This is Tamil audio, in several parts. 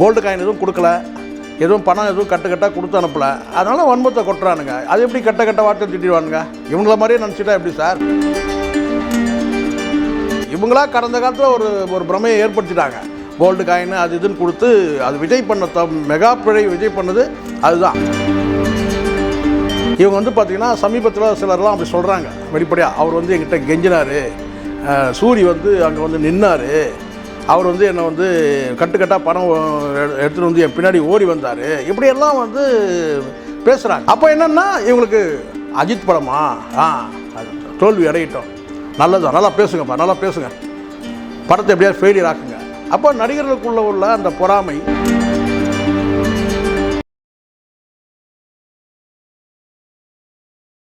கோல்டு காயின் எதுவும் கொடுக்கல. எதுவும் பணம் எதுவும் கட்டு கட்டாக கொடுத்து அனுப்பல. அதனால வன்மத்தை கொட்டுறானுங்க. அது எப்படி கட்ட கட்ட வார்த்தை திட்டிடுவானுங்க? இவங்கள மாதிரியே நினச்சிட்டா எப்படி சார்? இவங்களா கடந்த காலத்தில் ஒரு ஒரு பிரமையை ஏற்படுத்திட்டாங்க. கோல்டு காயின் அது இதுன்னு கொடுத்து அது விஜய் பண்ண த மெகா பிழை விஜய் பண்ணது அதுதான். இவங்க வந்து பார்த்திங்கன்னா சமீபத்தில் சிலர்லாம் அப்படி சொல்கிறாங்க வெளிப்படையாக அவர் வந்து எங்கிட்ட கெஞ்சினார். சூரி வந்து அங்கே வந்து நின்னார். அவர் வந்து என்னை வந்து கட்டுக்கட்டாக பணம் எடு- எடுத்துகிட்டு வந்து என் பின்னாடி ஓடி வந்தார். இப்படியெல்லாம் வந்து பேசுகிறாங்க அப்போ என்னென்னா இவங்களுக்கு அஜித் படமா? ஆ அது தோல்வி அடையிட்டோம். நல்லதா நல்லா பேசுங்கப்பா நல்லா பேசுங்க. படத்தை எப்படியாவது ஃபெயிலியர் ஆக்குங்க. அப்போ நடிகர்களுக்குள்ள உள்ள அந்த பொறாமை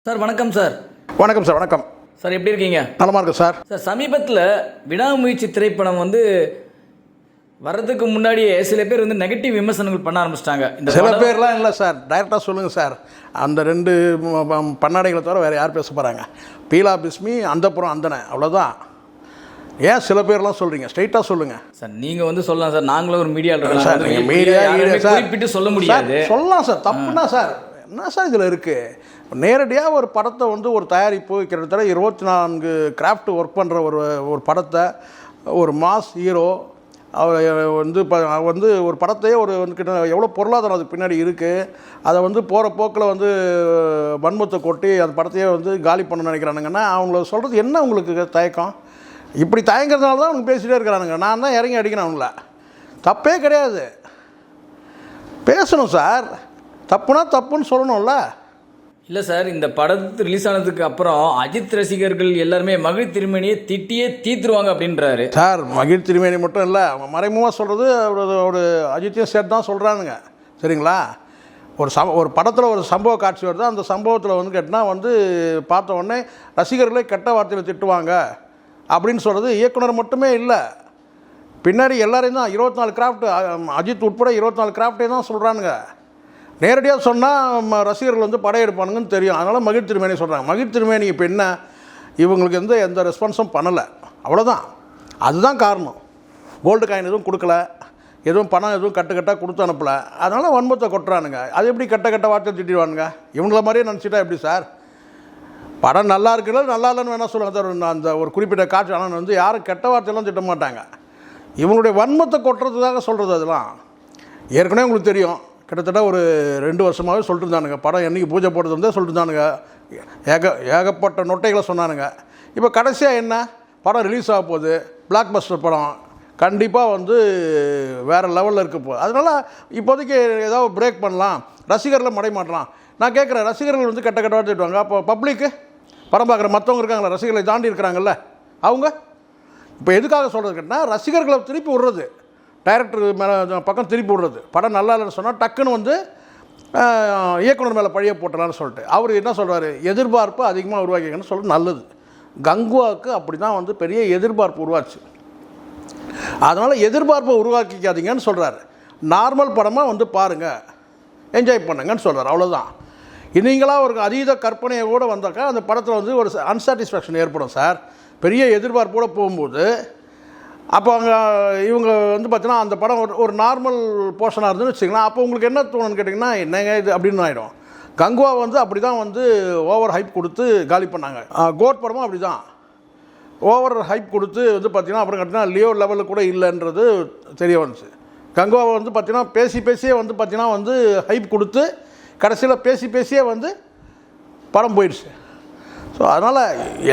சார் வணக்கம் சார். வணக்கம் சார் வணக்கம். சார் எப்படி இருக்கீங்க? நலமா இருக்கு சார். சார் சமீபத்தில் விடாமுயற்சி திரைப்படம் வந்து வர்றதுக்கு முன்னாடியே சில பேர் வந்து நெகட்டிவ் விமர்சனங்கள் பண்ண ஆரம்பிச்சிட்டாங்க. இந்த சில பேர்லாம் இல்லை சார். டைரெக்டாக சொல்லுங்கள் சார். அந்த ரெண்டு பன்னாடைகளை தவிர வேறு யார் பேச போகிறாங்க பீலா பிஸ்மி அந்தப்புறம் அந்தனை அவ்வளோதான் ஏன் சில பேர்லாம் சொல்கிறீங்க ஸ்ட்ரைட்டாக சொல்லுங்கள் சார் நீங்க வந்து சொல்லலாம் சார். நாங்களும் ஒரு மீடியா சார் நீங்கள் மீடியா குறிப்பிட்டு சொல்ல முடியாது. சார், சொல்லலாம் சார். தப்புனா சார். என்ன சார் இதில் இருக்குது நேரடியாக ஒரு படத்தை வந்து ஒரு தயாரிப்பு கிட்டத்தட்ட இருபத்தி நான்கு கிராஃப்ட் ஒர்க் பண்ணுற ஒரு ஒரு படத்தை ஒரு மாஸ் ஹீரோ அவர் வந்து இப்போ வந்து ஒரு படத்தையே ஒரு வந்து கிட்ட எவ்வளோ பொருளாதாரம் அதுக்கு பின்னாடி இருக்குது அதை வந்து போகிற போக்கில் வந்து வன்மத்தை கொட்டி அந்த படத்தையே வந்து காலி பண்ண நினைக்கிறானுங்கன்னா அவங்கள சொல்கிறது என்ன உங்களுக்கு தயக்கம்? இப்படி தயங்கிறதுனால தான் அவங்க பேசிகிட்டே இருக்கிறானுங்க. நான் தான் இறங்கி அடிக்கிறேன் அவங்கள. தப்பே கிடையாது. பேசணும் சார். தப்புனா தப்புன்னு சொல்லணும்ல. இல்லை சார் இந்த படத்து ரிலீஸ் ஆனதுக்கு அப்புறம் அஜித் ரசிகர்கள் எல்லாருமே மகிழ் திருமணியை திட்டியே தீத்துருவாங்க அப்படின்றாரு. சார் மகிழ் திருமேனி மட்டும் இல்லை அவங்க மறைமுகமாக சொல்கிறது ஒரு ஒரு அஜித்தையும் சேர்த்து தான் சொல்கிறானுங்க சரிங்களா? ஒரு சம ஒரு படத்தில் ஒரு சம்பவ காட்சி வருது அந்த சம்பவத்தில் வந்து கேட்டால் வந்து பார்த்த உடனே ரசிகர்களே கெட்ட வார்த்தையில் திட்டுவாங்க அப்படின்னு சொல்கிறது இயக்குனர் மட்டுமே இல்லை. பின்னாடி எல்லாரையும் தான் இருபத்தி நாலு கிராஃப்ட் அஜித் உட்பட இருபத்தி நாலு கிராஃப்டே தான் சொல்கிறானுங்க நேரடியாக சொன்னால் ரசிகர்கள் வந்து படையெடுப்பானுங்கன்னு தெரியும். அதனால் மகிழ் திருமேனி சொல்கிறாங்க மகிழ் திருமேனி இப்போ என்ன? இவங்களுக்கு எந்த எந்த ரெஸ்பான்ஸும் பண்ணலை. அவ்வளோதான் அதுதான் காரணம். கோல்டு காயின் எதுவும் கொடுக்கல. எதுவும் பணம் எதுவும் கட்டு கட்டாக கொடுத்து அனுப்பலை. அதனால் வன்மத்தை கொட்டுறானுங்க. அது எப்படி கட்ட கட்ட வார்த்தை திட்டிடுவானுங்க? இவங்கள மாதிரியே நினச்சிட்டா எப்படி சார்? படம் நல்லா இருக்குல்ல நல்லா இல்லைன்னு வேணால் சொல்லுங்கள் சார் அந்த ஒரு குறிப்பிட்ட காட்சி. ஆனால் வந்து யாரும் கெட்ட வார்த்தையெல்லாம் திட்ட மாட்டாங்க. இவங்களுடைய வன்மத்தை கொட்டுறதுக்காக சொல்கிறது அதெல்லாம். ஏற்கனவே உங்களுக்கு தெரியும். கிட்டத்தட்ட ஒரு ரெண்டு வருஷமாகவே சொல்லிட்டு இருந்தானுங்க படம் என்றைக்கு பூஜை போட்டது இருந்தே சொல்லிட்டு இருந்தானுங்க ஏக ஏகப்பட்ட நொட்டைகளை சொன்னானுங்க. இப்போ கடைசியாக என்ன? படம் ரிலீஸ் ஆக போகுது. பிளாக் பஸ்டர் படம். கண்டிப்பாக வந்து வேறு லெவலில் இருக்க போகுது அதனால் இப்போதைக்கு ஏதாவது பிரேக் பண்ணலாம். ரசிகர்களை மடைமாட்டலாம். நான் கேட்குறேன் ரசிகர்கள் வந்து கெட்ட கெட்ட வார்த்தை திட்டுவாங்க. அப்போ பப்ளிக்கு படம் பார்க்குற மற்றவங்க இருக்காங்களா? ரசிகர்களை தாண்டி இருக்கிறாங்கல்ல. அவங்க? இப்போ எதுக்காக சொல்கிறது கேட்டால் ரசிகர்களை திருப்பி விடுறது. டைரக்டர் மேலே பக்கம் திருப்பி விடுறது படம் நல்லா இல்லைன்னு சொன்னால் டக்குன்னு வந்து இயக்குனர் மேலே பழிய போட்டலான்னு சொல்லிட்டு. அவர் என்ன சொல்கிறார் எதிர்பார்ப்பு அதிகமாக உருவாக்கிங்கன்னு சொல்கிறது நல்லது. கங்குவாவுக்கு அப்படி தான் வந்து பெரிய எதிர்பார்ப்பு உருவாச்சு. அதனால் எதிர்பார்ப்பை உருவாக்கிக்காதீங்கன்னு சொல்கிறாரு நார்மல் படமாக வந்து பாருங்கள் என்ஜாய் பண்ணுங்கன்னு சொல்கிறார் அவ்வளோதான் நீங்களாக ஒரு அதீத கற்பனையை கூட வந்தாக்கா அந்த படத்தில் வந்து ஒரு அன்சாட்டிஸ்ஃபேக்ஷன் ஏற்படும் சார். பெரிய எதிர்பார்ப்போடு போகும்போது அப்போ அங்கே இவங்க வந்து பார்த்தீங்கன்னா அந்த படம் ஒரு ஒரு நார்மல் போர்ஷனாக இருந்துன்னு வச்சுக்கலாம் அப்போ உங்களுக்கு என்ன தோணுன்னு கேட்டிங்கன்னா என்னங்க இது அப்படின்னு ஆகிடும் கங்குவா வந்து அப்படி தான் வந்து ஓவர் ஹைப் கொடுத்து காலி பண்ணாங்க. கோட் படமும் அப்படி தான் ஓவர் ஹைப் கொடுத்து வந்து பார்த்தீங்கன்னா அப்புறம் கேட்டிங்கன்னா லியோ லெவலில் கூட இல்லைன்றது தெரிய வந்துச்சு. கங்குவாவை வந்து பார்த்தீங்கன்னா பேசி பேசியே வந்து பார்த்தீங்கன்னா வந்து ஹைப் கொடுத்து கடைசியில் பேசி பேசியே வந்து படம் போயிடுச்சு. ஸோ அதனால்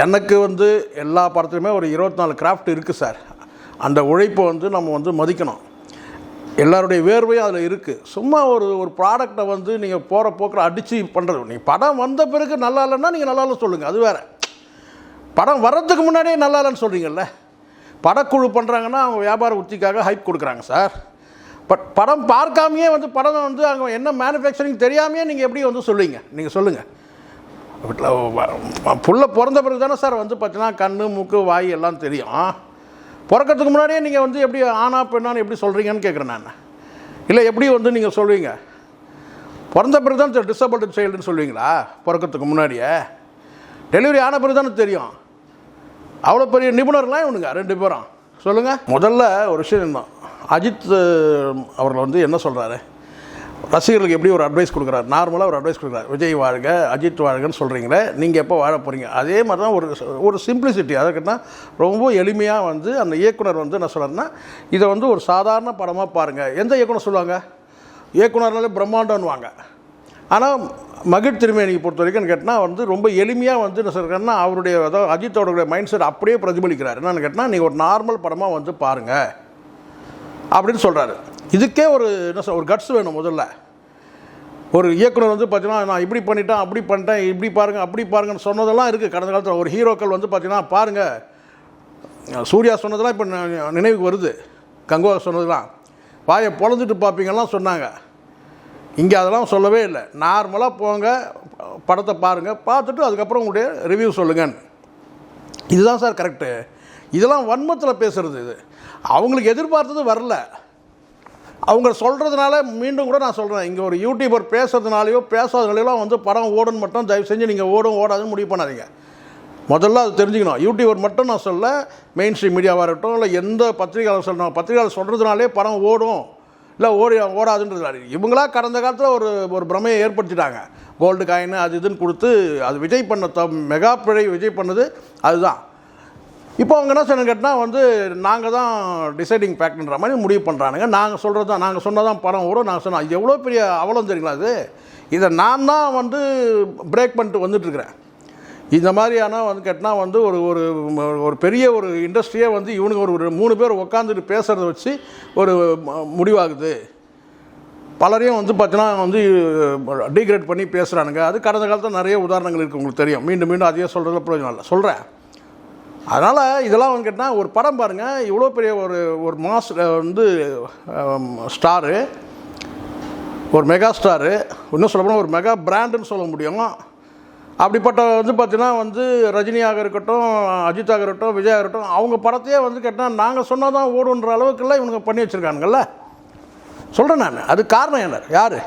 எனக்கு வந்து எல்லா படத்துலையுமே ஒரு இருபத்தி நாலு கிராஃப்ட் இருக்குது சார் அந்த உழைப்பை வந்து நம்ம வந்து மதிக்கணும். எல்லாருடைய வேர்வையும் அதில் இருக்குது சும்மா ஒரு ஒரு ப்ராடக்டை வந்து நீங்கள் போகிற போக்கில் அடித்து பண்ணுறது நீங்கள் படம் வந்த பிறகு நல்லா இல்லைன்னா நீங்கள் நல்லா இல்லை சொல்லுங்கள் அது வேறு. படம் வர்றதுக்கு முன்னாடியே நல்லா இல்லைன்னு சொல்கிறீங்கல்ல படக்குழு பண்ணுறாங்கன்னா அவங்க வியாபார உத்திக்காக ஹைப் கொடுக்குறாங்க சார். பட் படம் பார்க்காமையே வந்து படம் வந்து அங்கே என்ன மேனுஃபேக்சரிங் தெரியாமையே நீங்கள் எப்படி வந்து சொல்லுவீங்க? நீங்கள் சொல்லுங்கள் வீட்டில் புள்ள பிறந்த பிறகு தானே சார் வந்து பார்த்தீங்கன்னா கண் மூக்கு வாய் எல்லாம் தெரியும். பிறக்கிறதுக்கு முன்னாடியே நீங்கள் வந்து எப்படி ஆனா பெண்ணான்னு எப்படி சொல்கிறீங்கன்னு கேட்குறேன் நான். இல்லை எப்படி வந்து நீங்கள் சொல்வீங்க? பிறந்த பிறகு தான் டிசபிள்டு சைல்டுன்னு சொல்லுவீங்களா பிறக்கிறதுக்கு முன்னாடியே. டெலிவரி ஆன பிறகு தானே தெரியும். அவ்வளோ பெரிய நிபுணர்லாம் இவனுங்க ரெண்டு பேரும். சொல்லுங்கள் முதல்ல ஒரு விஷயம் தான் அஜித் அவர்கள் வந்து என்ன சொல்கிறாரு ரசிகர்களுக்கு எப்படி ஒரு அட்வைஸ் கொடுக்குறாரு? நார்மலாக ஒரு அட்வைஸ் கொடுக்குறாரு. விஜய் வாழ்க அஜித் வாழ்கன்னு சொல்கிறீங்களே நீங்கள் எப்போ வாழ போகிறீங்க அதே மாதிரி தான் ஒரு ஒரு சிம்பிளிசிட்டி அதுக்குன்னா ரொம்ப எளிமையாக வந்து அந்த இயக்குனர் வந்து என்ன சொல்கிறாருன்னா இதை வந்து ஒரு சாதாரண படமாக பாருங்கள் எந்த இயக்குனர் சொல்லுவாங்க? இயக்குனர்னாலே பிரம்மாண்டம்னுவாங்க. ஆனால் மகிழ் திருமேனியை பொறுத்த வரைக்கும் கேட்டால் வந்து ரொம்ப எளிமையாக வந்து என்ன சொல்கிறேன்னா அவருடைய அதாவது அஜித்தோடைய மைண்ட் செட் அப்படியே பிரதிபலிக்கிறார். என்னென்னு கேட்டால் நீங்கள் ஒரு நார்மல் படமாக வந்து பாருங்கள் அப்படின்னு சொல்கிறாரு இதுக்கே ஒரு என்ன சொல் ஒரு கட்ஸ் வேணும் முதல்ல. ஒரு இயக்குனர் வந்து பார்த்தீங்கன்னா நான் இப்படி பண்ணிட்டேன் அப்படி பண்ணிட்டேன் இப்படி பாருங்கள் அப்படி பாருங்கன்னு சொன்னதெல்லாம் இருக்குது கடந்த காலத்தில் ஒரு ஹீரோக்கள் வந்து பார்த்தீங்கன்னா பாருங்கள் சூர்யா சொன்னதெல்லாம் இப்போ நினைவுக்கு வருது. கங்குவா சொன்னதெல்லாம். வாயை பொழந்துட்டு பார்ப்பீங்கலாம் சொன்னாங்க. இங்கே அதெல்லாம் சொல்லவே இல்லை. நார்மலாக போங்க படத்தை பாருங்கள் பார்த்துட்டு அதுக்கப்புறம் உங்களுடைய ரிவ்யூ சொல்லுங்கன்னு. இதுதான் சார் கரெக்டு இதெல்லாம் வன்மத்தில் பேசுகிறது இது. அவங்களுக்கு எதிர்பார்த்தது வரல. அவங்க சொல்கிறதுனால மீண்டும் கூட நான் சொல்கிறேன் இங்கே ஒரு யூடியூபர் பேசுறதுனாலையோ பேசாதனாலையோ வந்து படம் ஓடுன்னு மட்டும் தயவு செஞ்சு நீங்கள் ஓடும் ஓடாதுன்னு முடிவு பண்ணாதீங்க. முதல்ல அது தெரிஞ்சுக்கணும். யூடியூபர் மட்டும் நான் சொல்ல மெயின் ஸ்ட்ரீம் மீடியாவாக இருக்கட்டும் இல்லை எந்த பத்திரிகையாளர் சொல்லணும். பத்திரிகையாளர் சொல்கிறதுனாலே படம் ஓடும். இல்லை ஓடி ஓடாதுன்றது இவங்களா கடந்த காலத்தில் ஒரு ஒரு பிரமையை ஏற்படுத்திட்டாங்க. கோல்டு காயின் அது இதுன்னு கொடுத்து அது விஜய் பண்ண த மெகா பிழை விஜய் பண்ணது அதுதான். இப்போ அவங்க என்ன சொன்னு கேட்டால் வந்து நாங்கள் தான் டிசைடிங் ஃபேக்ட்ன்ற மாதிரி முடிவு பண்ணுறானுங்க நாங்கள் சொல்கிறது தான் நாங்கள் சொன்னால் தான் படம் வரும் நாங்கள் சொன்னோம் இது எவ்வளோ பெரிய அவலம் தெரியுங்களா அது இதை நான் தான் வந்து பிரேக் பண்ணிட்டு வந்துட்டுருக்கிறேன். இந்த மாதிரியான வந்து கேட்டால் வந்து ஒரு ஒரு ஒரு பெரிய ஒரு இண்டஸ்ட்ரியே வந்து இவனுங்க ஒரு ஒரு மூணு பேர் உட்காந்துட்டு பேசுகிறத வச்சு ஒரு முடிவாகுது. பலரையும் வந்து பார்த்தீங்கன்னா வந்து டீக்ரேட் பண்ணி பேசுகிறானுங்க அது கடந்த காலத்தில் நிறைய உதாரணங்கள் இருக்குது உங்களுக்கு தெரியும். மீண்டும் மீண்டும் அதையே சொல்கிறதுல பிரயோஜனம் இல்லை. சொல்கிறேன் அதனால் இதெல்லாம் வந்து கேட்டால் ஒரு படம் பாருங்கள் இவ்வளோ பெரிய ஒரு ஒரு மாஸ் வந்து ஸ்டாரு ஒரு மெகா ஸ்டாரு இன்னும் சொல்லப்போனால் ஒரு மெகா பிராண்டுன்னு சொல்ல முடியும். அப்படிப்பட்ட வந்து பார்த்தீங்கன்னா வந்து ரஜினியாக இருக்கட்டும் அஜித்தாக இருக்கட்டும் விஜயாக இருக்கட்டும் அவங்க படத்தையே வந்து கேட்டால் நாங்கள் சொன்னால் தான் ஓடுன்ற அளவுக்குலாம் இவனுங்க பண்ணி வச்சுருக்கானுங்கள்ல சொல்கிறேன் நான். அது காரணம் என்ன? யார்?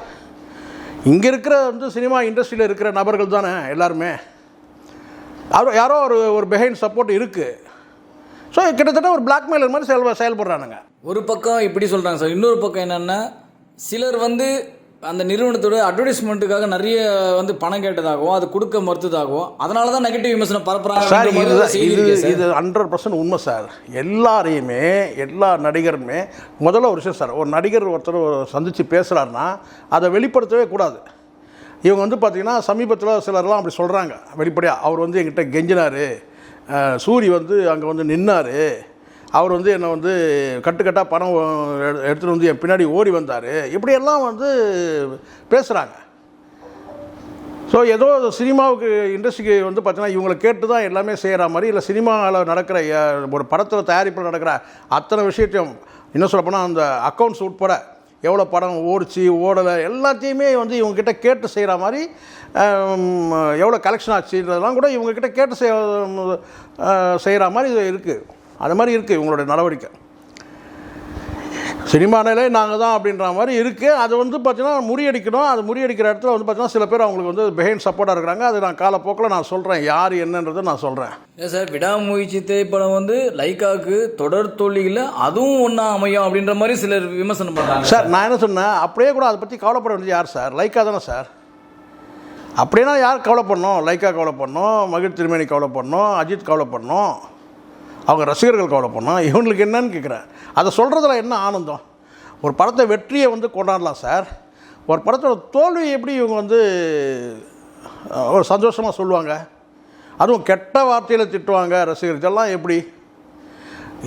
இங்கே இருக்கிற வந்து சினிமா இண்டஸ்ட்ரியில் இருக்கிற நபர்கள் தானே எல்லாருமே. யாரோ யாரோ ஒரு ஒரு பெஹைண்ட் சப்போர்ட் இருக்குது ஸோ கிட்டத்தட்ட ஒரு பிளாக்மெயிலர் மாதிரி செயல் செயல்படுறானுங்க. ஒரு பக்கம் இப்படி சொல்கிறாங்க சார். இன்னொரு பக்கம் என்னென்னா சிலர் வந்து அந்த நிறுவனத்தோட அட்வர்டைஸ்மெண்ட்டுக்காக நிறைய வந்து பணம் கேட்டதாகவும் அது கொடுக்க மறுத்ததாகவும் அதனால தான் நெகட்டிவ் விமர்சனம் சார் பரப்புறாங்க இது செய்தி இது சார். இது ஹண்ட்ரட் பர்சன்ட் உண்மை சார். எல்லாரையுமே எல்லா நடிகருமே முதல்ல ஒரு விஷயம் சார் ஒரு நடிகர் ஒருத்தர் சந்தித்து பேசுகிறாருன்னா அதை வெளிப்படுத்தவே கூடாது. இவங்க வந்து பார்த்திங்கன்னா சமீபத்தில் சிலர்லாம் அப்படி சொல்கிறாங்க வெளிப்படையாக அவர் வந்து என்கிட்ட கெஞ்சினார். சூரி வந்து அங்கே வந்து நின்னார். அவர் வந்து என்னை வந்து கட்டுக்கட்டாக பணம் எடு- எடுத்துகிட்டு வந்து என் பின்னாடி ஓடி வந்தார். இப்படியெல்லாம் வந்து பேசுகிறாங்க ஸோ ஏதோ சினிமாவுக்கு இண்டஸ்ட்ரிக்கு வந்து பார்த்தீங்கன்னா இவங்களை கேட்டு தான் எல்லாமே செய்கிற மாதிரி இல்லை சினிமாவில் நடக்கிற ஒரு படத்தில் தயாரிப்பில் நடக்கிற அத்தனை விஷயத்தையும் இன்னும் சொல்லப்போனால் அந்த அக்கௌண்ட்ஸ் உட்பட எவ்வளோ படம் ஓடிச்சு ஓடலை எல்லாத்தையுமே வந்து இவங்கக்கிட்ட கேட்டு செய்கிற மாதிரி எவ்வளோ கலெக்ஷன் ஆச்சுன்றதெல்லாம் கூட இவங்கக்கிட்ட கேட்டு செய் செய்கிற மாதிரி இருக்குது. அது மாதிரி இருக்குது இவங்களுடைய நடவடிக்கை. சினிமானாலே நாங்கள் தான் அப்படின்ற மாதிரி இருக்குது அது வந்து பார்த்தீங்கன்னா முறியடிக்கணும். அது முறியடிக்கிற இடத்துல வந்து பார்த்தீங்கன்னா சில பேர் அவங்களுக்கு வந்து பெஹைண்ட் சப்போர்ட்டாக இருக்கிறாங்க. அது நான் காலப்போக்கில் நான் சொல்கிறேன் யார் என்னன்றதை நான் சொல்கிறேன் இல்லை சார் விடாமுயற்சி திரைப்படம் வந்து லைக்காக்கு தொடர் தோல்வியில் அதுவும் ஒன்றா அமையும் அப்படின்ற மாதிரி சிலர் விமர்சனம் பண்ணுறாங்க சார் நான் என்ன சொன்னேன்? அப்படியே கூட அதை பற்றி கவலைப்பட வேண்டியது யார் சார்? லைக்கா தானே சார்? அப்படின்னா யார் கவலை பண்ணணும் லைக்கா கவலை பண்ணணும் மகிழ் திருமேனி கவலை பண்ணணும் அஜித் கவலை பண்ணணும் அவங்க ரசிகர்கள் கவலை பண்ணால் இவங்களுக்கு என்னன்னு கேட்குறேன். அதை சொல்கிறதுல என்ன ஆனந்தம்? ஒரு படத்தை வெற்றியை வந்து கொண்டாடலாம் சார். ஒரு படத்தோட தோல்வி எப்படி இவங்க வந்து ஒரு சந்தோஷமாக சொல்லுவாங்க? அதுவும் கெட்ட வார்த்தையில் திட்டுவாங்க ரசிகர் இதெல்லாம் எப்படி?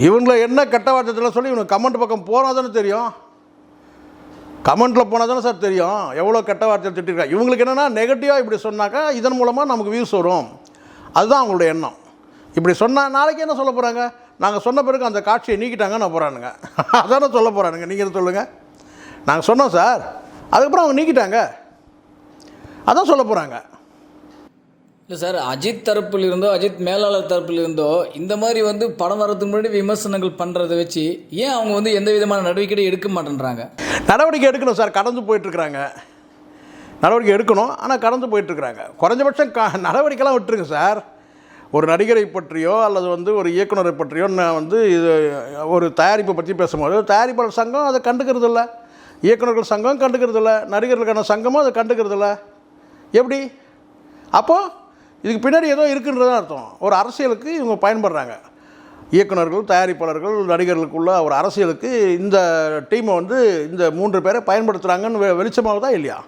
இவங்கள என்ன கெட்ட வார்த்தையில் சொல்லி இவங்க கமெண்ட் பக்கம் போனால் தானே தெரியும்? கமெண்ட்டில் போனால் தானே சார் தெரியும். எவ்வளோ கெட்ட வார்த்தையில் திட்டிருக்காங்க இவங்களுக்கு என்னென்னா நெகட்டிவாக இப்படி சொன்னாக்கா இதன் மூலமாக நமக்கு வியூஸ் வரும். அதுதான் அவங்களோட எண்ணம். இப்படி சொன்னால் நாளைக்கு என்ன சொல்ல போகிறாங்க நாங்கள் சொன்ன பிறகு அந்த காட்சியை நீக்கிட்டாங்கன்னு போகிறானுங்க அதானே சொல்ல போகிறானுங்க நீங்கள் சொல்லுங்கள் நாங்கள் சொன்னோம் சார். அதுக்கப்புறம் அவங்க நீக்கிட்டாங்க. அதான் சொல்ல போகிறாங்க இல்லை சார் அஜித் தரப்பில் இருந்தோ அஜித் மேலாளர் தரப்பில் இருந்தோ இந்த மாதிரி வந்து படம் வர்றதுக்கு முன்னாடி விமர்சனங்கள் பண்ணுறதை வச்சு ஏன் அவங்க வந்து எந்த விதமான நடவடிக்கை எடுக்க மாட்டேன்றாங்க? நடவடிக்கை எடுக்கணும் சார். கடந்து போயிட்டுருக்குறாங்க. நடவடிக்கை எடுக்கணும். ஆனால் கடந்து போயிட்டுருக்குறாங்க. குறைஞ்சபட்சம் க நடவடிக்கைலாம் விட்டுருங்க சார். ஒரு நடிகரை பற்றியோ அல்லது வந்து ஒரு இயக்குனரை பற்றியோ நான் வந்து இது ஒரு தயாரிப்பை பற்றி பேசும்போது தயாரிப்பாளர் சங்கம் அதை கண்டுக்கிறது இல்லை இயக்குனர்கள் சங்கம் கண்டுக்கிறது இல்லை நடிகர்களுக்கான சங்கமும் அதை கண்டுக்கிறது இல்லை எப்படி? அப்போது இதுக்கு பின்னாடி ஏதோ இருக்குன்றது அர்த்தம். ஒரு அரசியலுக்கு இவங்க பயன்படுறாங்க. இயக்குனர்கள் தயாரிப்பாளர்கள் நடிகர்களுக்குள்ள ஒரு அரசியலுக்கு இந்த டீமை வந்து இந்த மூன்று பேரை பயன்படுத்துகிறாங்கன்னு வெ தான் இல்லையா?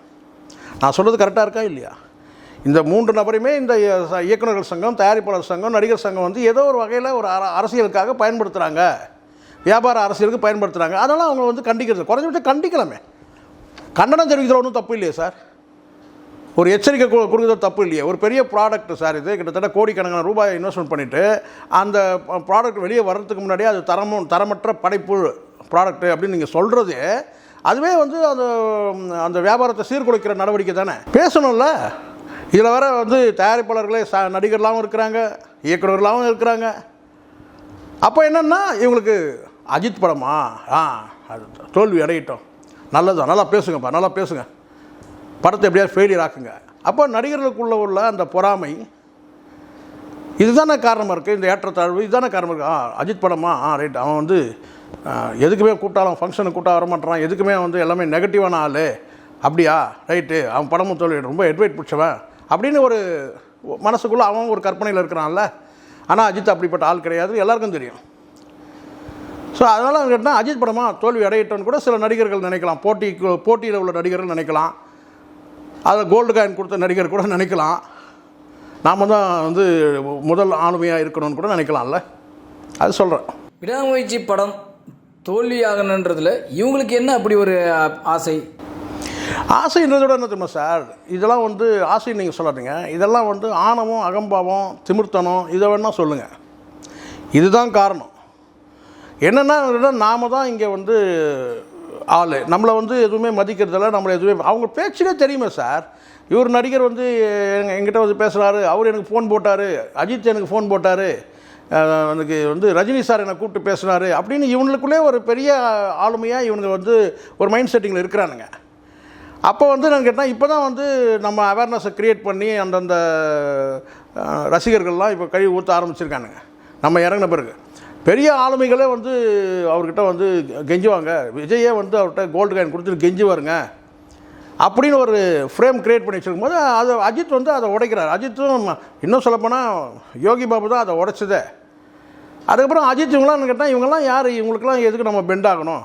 நான் சொல்கிறது கரெக்டாக இருக்கா இல்லையா? இந்த மூன்று நபரையுமே இந்த இயக்குநர்கள் இயக்குனர்கள் சங்கம் தயாரிப்பாளர் சங்கம் நடிகர் சங்கம் வந்து ஏதோ ஒரு வகையில் ஒரு அர அரசியலுக்காக பயன்படுத்துகிறாங்க வியாபார அரசியலுக்கு பயன்படுத்துகிறாங்க அதனால் அவங்க வந்து கண்டிக்கிறது. குறைஞ்சபட்சம் கண்டிக்கலாமே கண்டனம் தெரிவிக்கிற ஒன்றும் தப்பு இல்லையே சார்? ஒரு எச்சரிக்கை கொடுக்குறது தப்பு இல்லையே? ஒரு பெரிய ப்ராடக்ட் சார் இது. கிட்டத்தட்ட கோடிக்கணக்கான ரூபாய் இன்வெஸ்ட்மெண்ட் பண்ணிவிட்டு அந்த ப்ராடக்ட் வெளியே வர்றதுக்கு முன்னாடியே அது தரமும் தரமற்ற படைப்பு ப்ராடக்ட் அப்படின்னு நீங்கள் சொல்கிறது அதுவே வந்து அந்த அந்த வியாபாரத்தை சீர்குலைக்கிற நடவடிக்கை தானே? பேசணும்ல. இதில் வர வந்து தயாரிப்பாளர்களே ச நடிகர்களாகவும் இருக்கிறாங்க இயக்குநர்களாகவும் இருக்கிறாங்க. அப்போ என்னென்னா இவங்களுக்கு அஜித் படமா? ஆ அது தோல்வி அடையட்டும். நல்லதான் நல்லா பேசுங்கப்பா நல்லா பேசுங்க. படத்தை எப்படியாவது ஃபெயிலியர் ஆக்குங்க. அப்போ நடிகர்களுக்குள்ள உள்ள அந்த பொறாமை இதுதானே காரணமாக இருக்குது இந்த ஏற்றத்தாழ்வு இதுதானே காரணமாக இருக்குது ஆ அஜித் படமா? ஆ ரைட் அவன் வந்து எதுக்குமே கூட்டாலும் ஃபங்க்ஷனுக்கு கூப்பிட்டா வர மாட்டான் எதுக்குமே வந்து எல்லாமே நெகட்டிவான ஆள். அப்படியா? ரைட்டு அவன் படமும் தோல்வி ரொம்ப எட்வைட் பிடிச்சவன். அப்படின்னு ஒரு மனசுக்குள்ளே அவன் ஒரு கற்பனையில் இருக்கிறான்ல. ஆனால் அஜித் அப்படிப்பட்ட ஆள் கிடையாது. எல்லாருக்கும் தெரியும். ஸோ அதனால் கேட்டால் அஜித் படமாக தோல்வி அடையிட்டோன்னு கூட சில நடிகர்கள் நினைக்கலாம். போட்டிக்கு போட்டியில் உள்ள நடிகர்கள் நினைக்கலாம். அதில் கோல்டு காயின் கொடுத்த நடிகர் கூட நினைக்கலாம். நாம் தான் வந்து முதல் ஆளுமையாக இருக்கணும்னு கூட நினைக்கலாம்ல. அது சொல்கிறேன் விடாமுயற்சி படம் தோல்வியாகணுன்றதுல இவங்களுக்கு என்ன அப்படி ஒரு ஆசை? ஆசைன்றதோட என்ன தெரியுமா சார்? இதெல்லாம் வந்து ஆசை நீங்கள் சொல்லாதீங்க. இதெல்லாம் வந்து ஆணவம் அகம்பாவம் திமிர்த்தனம் இதை வேணால் சொல்லுங்கள் இதுதான் காரணம். என்னென்னா நாம தான் இங்கே வந்து ஆள். நம்மளை வந்து எதுவுமே மதிக்கிறதில்ல நம்மளை எதுவுமே அவங்க பேச்சுக்கே தெரியுமே சார். இவர் நடிகர் வந்து எங்க- வந்து பேசுகிறாரு அவர் எனக்கு ஃபோன் போட்டார். அஜித் எனக்கு ஃபோன் போட்டார். எனக்கு வந்து ரஜினி சார் என்னை கூப்பிட்டு பேசுனாரு அப்படின்னு இவங்களுக்குள்ளே ஒரு பெரிய ஆளுமையாக இவனுங்க வந்து ஒரு மைண்ட் செட்டிங்கில் இருக்கிறானுங்க. அப்போ வந்து நான் கேட்டால் இப்போ தான் வந்து நம்ம அவேர்னஸை க்ரியேட் பண்ணி அந்தந்த ரசிகர்கள்லாம் இப்போ கழிவு ஊற்ற ஆரம்பிச்சிருக்கானுங்க. நம்ம இறங்கின பிறகு. பெரிய ஆளுமைகளே வந்து அவர்கிட்ட வந்து கெஞ்சுவாங்க. விஜயே வந்து அவர்கிட்ட கோல்டு காயின் கொடுத்துட்டு கெஞ்சுவாருங்க அப்படின்னு ஒரு ஃப்ரேம் க்ரியேட் பண்ணி வச்சிருக்கும் போது அது அஜித் வந்து அதை உடைக்கிறார். அஜித்தும் இன்னும் சொல்லப்போனால் யோகி பாபு தான் அதை உடைச்சதே. அதுக்கப்புறம் அஜித் இவங்களாம் கேட்டால் இவங்கெல்லாம் யார்? இவங்களுக்குலாம் எதுக்கு நம்ம பெண்ட் ஆகணும்?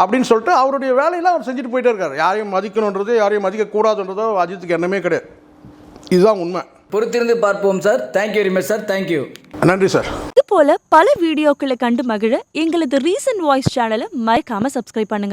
அப்படின்னு சொல்லிட்டு அவருடைய வேலையெல்லாம் அவர் செஞ்சுட்டு போயிட்டே இருக்கார். யாரையும் மதிக்கணுன்றது யாரையும் மதிக்கக்கூடாதுன்றதோ அஜித்துக்கு எண்ணமே கிடையாது. இதுதான் உண்மை. பொறுத்திருந்து பார்ப்போம் sir. Thank you very much sir thank you நன்றி சார் இது போல பல வீடியோக்களை கண்டு மகிழ எங்களது ரீசன்ட் வாய்ஸ் சேனலை மறக்காம சப்ஸ்கிரைப் பண்ணுங்க.